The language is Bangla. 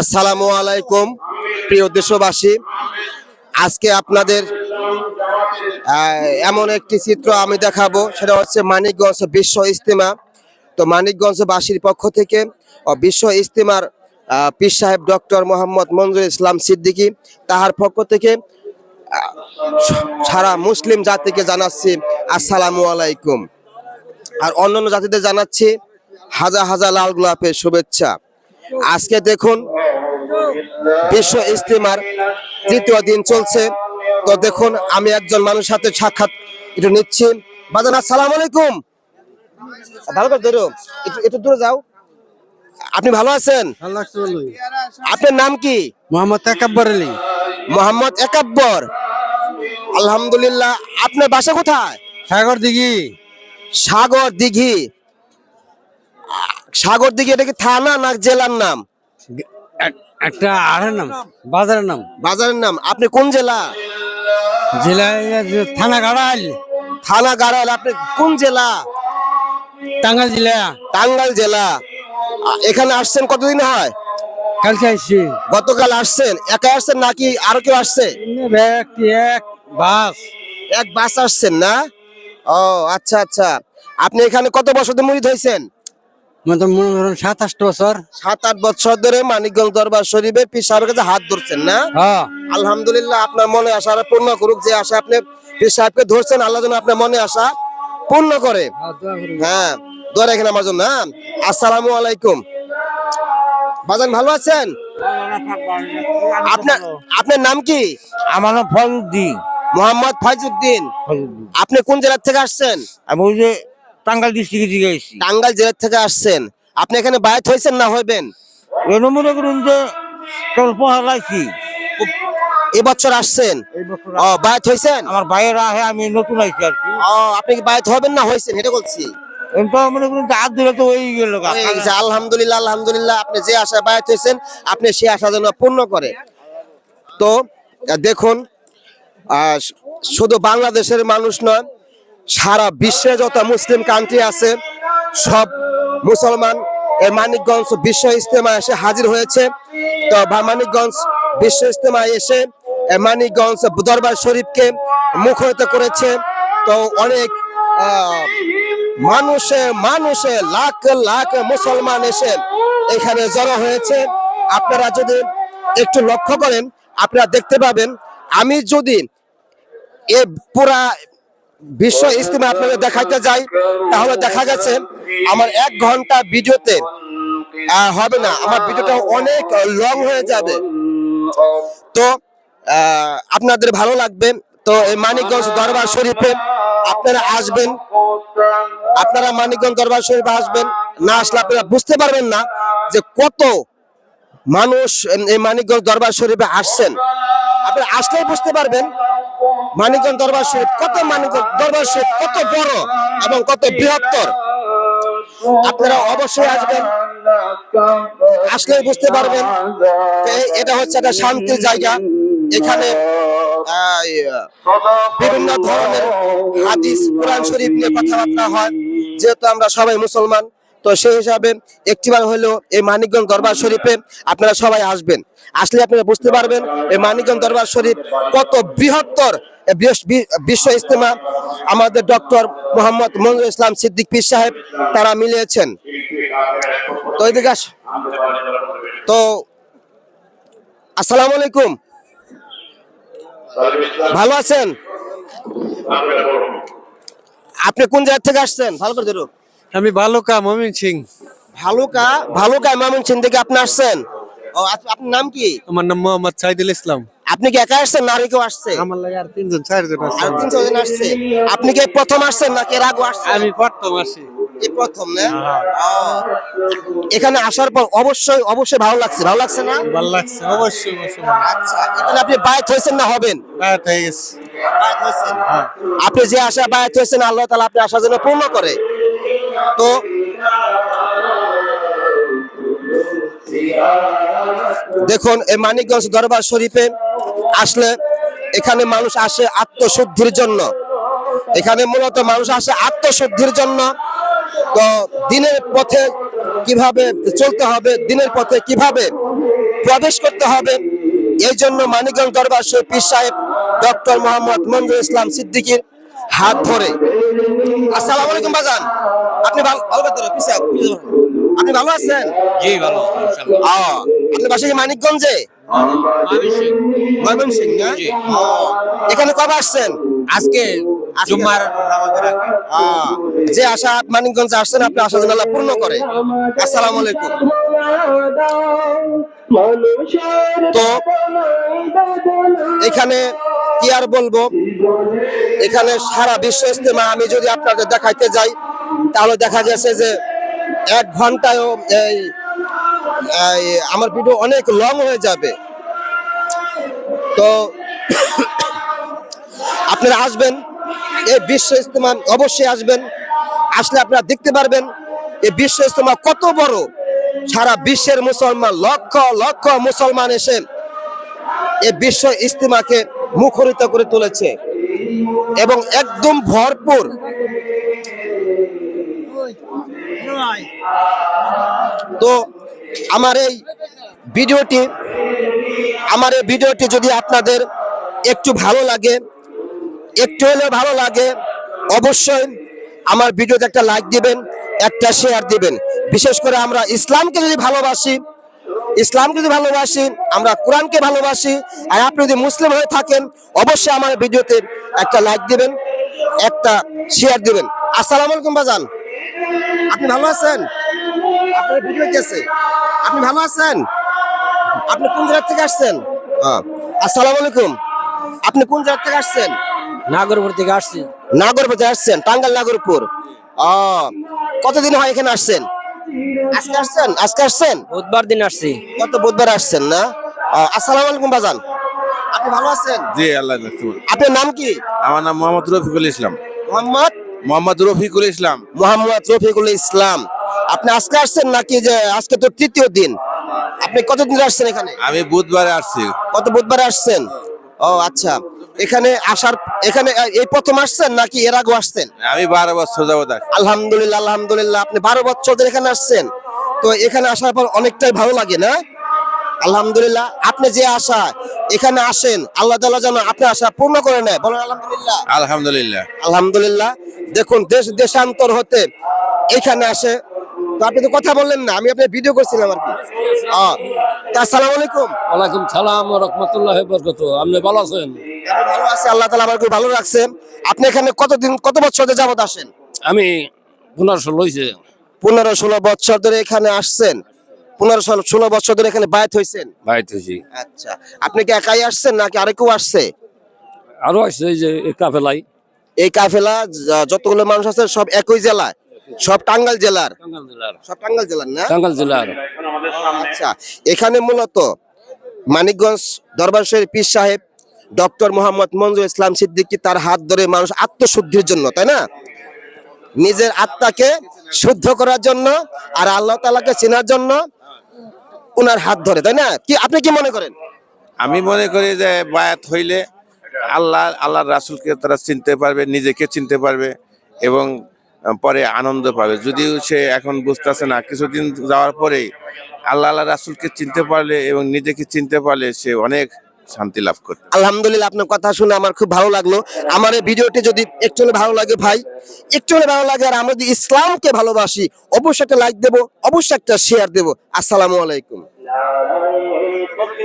আসসালামু আলাইকুম, প্রিয় দেশবাসী। আজকে আপনাদের এমন একটি চিত্র আমি দেখাবো, সেটা হচ্ছে মানিকগঞ্জ বিশ্ব ইস্তেমা তো মানিকগঞ্জবাসীর পক্ষ থেকে বিশ্ব ইস্তেমার পীর সাহেব ডক্টর মোহাম্মদ মঞ্জুর ইসলাম সিদ্দিকী তাহার পক্ষ থেকে সারা মুসলিম জাতিকে জানাচ্ছি আসসালামু আলাইকুম। আর অন্যান্য জাতিদের জানাচ্ছি হাজার হাজার লাল গোলাপের শুভেচ্ছা। আজকে দেখুন বিশ্ব ইস্তেমার তৃতীয় দিন চলছে। তো দেখুন আমি একজন মানুষের সাথে সাক্ষাৎ একটু নিচ্ছি। বাজান আসসালামু আলাইকুম। ভালো করে ধরো একটু একটু দূরে যাও। আপনি ভালো আছেন? আপনার নাম কি? মোহাম্মদ একাব্বর আলী। মোহাম্মদ একাব্বর। আলহামদুলিল্লাহ। আপনার বাসা কোথায়? সাগর দিঘি সাগর দিঘি সাগর দিঘি এটা কি থানা না জেলার নাম? একটা আড়ের নাম বাজারের নাম। বাজারের নাম। আপনি কোন জেলা? জেলা থানা গাড়াল। থানা গাড়াল। আপনি কোন জেলা? টাঙ্গাল জেলা। টাঙ্গাইল জেলা। এখানে আসছেন কতদিন হয়? কালকে আসছি। গতকাল আসছেন। একা আসছেন নাকি আরও কেউ আসছে? এক বাস। এক বাস আসছেন না? ও আচ্ছা আচ্ছা। আপনি এখানে কত বছর ধরে মুড়ি হয়েছেন? মানে মনে সাত আট বছর? সাত আট বছর ধরে মানিকগঞ্জ দরবার শরীফের পীর সাহেবের কাছে হাত ধরছেন না? হ্যাঁ। আলহামদুলিল্লাহ আপনার মনে আশা পূর্ণ করুক যে আশা আপনি পীর সাহেবকে ধরছেন আল্লাহ যেন আপনার মনে আশা পূর্ণ করে। হ্যাঁ দোয়া রাখেন আমার জন্য হ্যাঁ। আসসালামু আলাইকুম। বাজান ভালো আছেন? আপনার আপনার নাম কি? আমার নাম ফজুদ্দিন মোহাম্মদ ফাইজুদ্দিন ফজুদ্দিন আপনি কোন জেলার থেকে আসছেন? আমি ওই যে টাঙ্গাল ডিস্ট্রিক্টে থেকে এসেছি টাঙ্গাইল জেলার থেকে আসছেন। আপনি এখানে বায়াত হয়েছেন না হইবেন? এর মনে করুন যে কেবল পড়ালাইছি এবছর আসছেন? ও বায়াত হয়েছেন আমার ভাইয়ের আহে আমি নতুন আইছি আর কি। ও আপনি কি বায়াত হবেন না হয়েছেন এটা বলছি। করুন যে হাত তো গেল আলহামদুলিল্লাহ আলহামদুলিল্লাহ আপনি যে আশা বায়াত হয়েছেন আপনি আশা যেন পূর্ণ করে। তো দেখুন শুধু বাংলাদেশের মানুষ নয় সারা বিশ্বে যত মুসলিম কান্ট্রি আছে, সব মুসলমান এই মানিকগঞ্জ বিশ্ব ইস্তেমা এসে হাজির হয়েছে। তো মানিকগঞ্জ বিশ্ব ইস্তেমায় এসে মানিকগঞ্জ দরবার শরীফকে মুখরিত করেছে। তো অনেক মানুষে মানুষে, লাখ লাখ মুসলমান এসে এখানে জড়ো হয়েছে। আপনারা যদি একটু লক্ষ্য করেন, আপনারা দেখতে পাবেন, আমি যদি এ পুরা বিশ্ব ইস্তেমা আপনাদের দেখাইতে যাই, তাহলে দেখা গেছে আমার এক ঘণ্টা ভিডিওতে হবে না, আমার ভিডিওটা অনেক লং হয়ে যাবে। তো আপনাদের ভালো লাগবে। তো এই মানিকগঞ্জ দরবার শরীফে আপনারা আসবেন। আপনারা মানিকগঞ্জ দরবার শরীফে আসবেন। না আসলে আপনারা বুঝতে পারবেন না যে কত মানুষ এই মানিকগঞ্জ দরবার শরীফে আসছেন। আপনারা আসলেই বুঝতে পারবেন মানিকগঞ্জ দরবার শরীফ কত মানিকগঞ্জ দরবার শরীফ কত বড় এবং কত বৃহত্তর। আপনারা অবশ্যই আসবেন, আসলেই বুঝতে পারবেন এটা হচ্ছে একটা শান্তির জায়গা। এখানে বিভিন্ন ধরনের হাদিস, কোরআন শরীফ নিয়ে কথাবার্তা হয়। যেহেতু আমরা সবাই মুসলমান তো সেই হিসাবে একটিবার হলেও এই মানিকগঞ্জ দরবার শরীফে আপনারা সবাই আসবেন। আসলে আপনারা বুঝতে পারবেন এই মানিকগঞ্জ দরবার শরীফ কত বৃহত্তর। বিশ্ব ইজতেমা আমাদের ডক্টর মোহাম্মদ মঞ্জুর ইসলাম সিদ্দিক পীর সাহেব তারা মিলিয়েছেন তো এদিকে তো আসসালামু আলাইকুম। ভালো আছেন? আপনি কোন জায়গা থেকে আসছেন? ভালো করে ধরো আমি বালুকা মমিন সিং। ভালুকা? ভালুকা মামুন সিং থেকে আপনি আসছেন? ও আপনার নাম কি? আমার নাম মোহাম্মদ সাইদুল ইসলাম। আপনি কি একা আসছেন না কেউ আসছে? আমার লাগে আর তিনজন চারজন আছে আর তিনশো জন আসছে। আপনি কি প্রথম আসছেন নাকি এর আগে আসছেন? আমি প্রথম আসি। এই প্রথম না? এখানে আসার পর অবশ্যই অবশ্যই ভালো লাগছে। ভালো লাগছে না? ভালো লাগছে অবশ্যই অবশ্যই আচ্ছা এখানে আপনি বায়াত হয়েছেন না হবেন? বায়াত হয়ে গেছে। বায়াত হয়েছেন? আপনি যে আশা বায়াত হয়েছেন আল্লাহ তালা আপনি আশা যেন পূর্ণ করে। তো দেখুন, এই মানিকগঞ্জ দরবার শরীফে আসলে এখানে মানুষ আসে আত্মশুদ্ধির জন্য। এখানে মূলত মানুষ আসে আত্মশুদ্ধির জন্য। তো দিনের পথে কীভাবে চলতে হবে, দিনের পথে কীভাবে প্রবেশ করতে হবে, এই জন্য মানিকগঞ্জ দরবার শরীফ সাহেব ডক্টর মোহাম্মদ মঞ্জুর ইসলাম সিদ্দিকীর হাত ধরে। আসসালামু আলাইকুম বাজান। আপনি ভালো ভালো ধরো, পিছে আও, পিছে ধরো। আপনি ভালো আছেন? জি ভালো ও, আপনার বাসা কি মানিকগঞ্জে? এখানে কবে আসছেন? আজকে জুম্মার যে আশা মানিকগঞ্জে আসছেন আপনি আশা আল্লাহ পূর্ণ করে। আসসালামু আলাইকুম। তো এখানে কি আর বলব? এখানে সারা বিশ্ব ইস্তেমা আমি যদি আপনাদের দেখাইতে যাই তাহলে দেখা গেছে যে এক ঘন্টায়ও এই এই আমার ভিডিও অনেক লং হয়ে যাবে। তো আপনারা আসবেন এই বিশ্ব ইস্তেমা অবশ্যই আসবেন। আসলে আপনারা দেখতে পারবেন এই বিশ্ব ইস্তেমা কত বড়। সারা বিশ্বের মুসলমান, লক্ষ লক্ষ মুসলমান এসে এই বিশ্ব ইস্তেমাকে মুখরিত করে তুলেছে। এবং একদম ভরপুর। তো আমার এই ভিডিওটি, আমার এই ভিডিওটি যদি আপনাদের একটু ভালো লাগে, একটু হলেও ভালো লাগে, অবশ্যই আমার ভিডিওতে একটা লাইক দিবেন। একটা শেয়ার দিবেন। বিশেষ করে আমরা ইসলামকে যদি ভালোবাসি ইসলামকে যদি ভালোবাসি আমরা কোরআনকে ভালোবাসি আর আপনি যদি মুসলিম হয়ে থাকেন অবশ্যই আমার ভিডিওতে একটা লাইক দিবেন একটা শেয়ার দিবেন। আসসালামু আলাইকুম বাজান আপনি ভালো আছেন? আপনার ভিডিও গেছে। আপনি ভালো আছেন? আপনি কোন জায়গা থেকে আসছেন? হ্যাঁ। আসসালামু আলাইকুম। আপনি কোন জায়গা থেকে আসছেন? নাগরপুর থেকে আসছি। নাগরপুর থেকে আসছেন টাঙ্গাল নাগরপুর। কতদিন হয় এখানে আসছেন? আজকে আসছেন? আজকে আসছেন? বুধবার দিন আসছি। কত বুধবার আসছেন না? আসসালামু আলাইকুম বাজান আপনি ভালো আছেন? জি আল্লাহ। আপনার নাম কি? আমার নাম মোহাম্মদ রফিকুল ইসলাম। মোহাম্মদ? মোহাম্মদ রফিকুল ইসলাম। মোহাম্মদ রফিকুল ইসলাম। আপনি আজকে আসছেন নাকি যে আজকে তো তৃতীয় দিন? আপনি কতদিন আসছেন এখানে? আমি বুধবারে আসছি। কত বুধবার আসছেন? ও আচ্ছা। এখানে আসার এখানে এই প্রথম আসছেন নাকি এর আগেও আসছেন? আমি বারো বছর যাবত আলহামদুলিল্লাহ আলহামদুলিল্লাহ আপনি বারো বছর ধরে এখানে আসছেন। তো এখানে আসার পর অনেকটাই ভালো লাগে না? আলহামদুলিল্লাহ আপনি যে আশা এখানে আসেন আল্লাহ তাআলা যেন আপনার আশা পূর্ণ করে নেয়। বলেন আলহামদুলিল্লাহ। আলহামদুলিল্লাহ। আলহামদুলিল্লাহ দেখুন দেশ দেশান্তর হতে এখানে আসে। তো আপনি তো কথা বললেন না আমি আপনার ভিডিও করছিলাম আর কি। আসসালামু আলাইকুম। ওয়ালাইকুম সালাম রহমতুল্লাহ বরকত আপনি ভালো আছেন? ভালো আছি আল্লাহ তাআলা আমাকে ভালো রাখছে আপনি এখানে কতদিন কত বছর ধরে যাবত আসেন? আমি পনেরোশো লইছে পনেরো ষোলো বছর ধরে এখানে আসছেন? পনেরো ষোলো বছর ধরে এখানে বায়াত হয়েছেন ভাই তুই আচ্ছা আপনি কি একাই আসছেন নাকি আরেকেও আসছে? আরও আসছে এই যে কাফেলাই এই কাফেলা যতগুলো মানুষ আছে সব একই জেলা সব টাঙ্গাল জেলার? সব টাঙ্গাইল জেলার না? টাঙ্গাল জেলার। আচ্ছা এখানে মূলত মানিকগঞ্জ দরবার শরীফ পীর সাহেব ডক্টর মোহাম্মদ মঞ্জুর ইসলাম সিদ্দিকী তার হাত ধরে মানুষ আত্মশুদ্ধির জন্য তাই না? নিজের আত্মাকে শুদ্ধ করার জন্য আর আল্লাহ তালাকে চেনার জন্য উনার হাত ধরে তাই না? কি আপনি কি মনে করেন? আমি মনে করি যে বায়াত হইলে আল্লাহ আল্লাহর রাসুলকে তারা চিনতে পারবে নিজেকে চিনতে পারবে এবং পরে আনন্দ পাবে। যদিও সে এখন বুঝতেছে না, কিছুদিন যাওয়ার পরে আল্লাহ আল্লাহ রাসুলকে চিনতে পারলে এবং নিজেকে চিনতে পারলে সে অনেক শান্তি লাভ করবে। আলহামদুলিল্লাহ, আপনার কথা শুনে আমার খুব ভালো লাগল। আমার এই ভিডিওটি যদি একটু ভালো লাগে ভাই, একটু ভালো লাগে আর আমরা যদি ইসলামকে ভালোবাসি, অবশ্যই একটা লাইক দেবো, অবশ্যই একটা শেয়ার দেবো। আসসালামু আলাইকুম।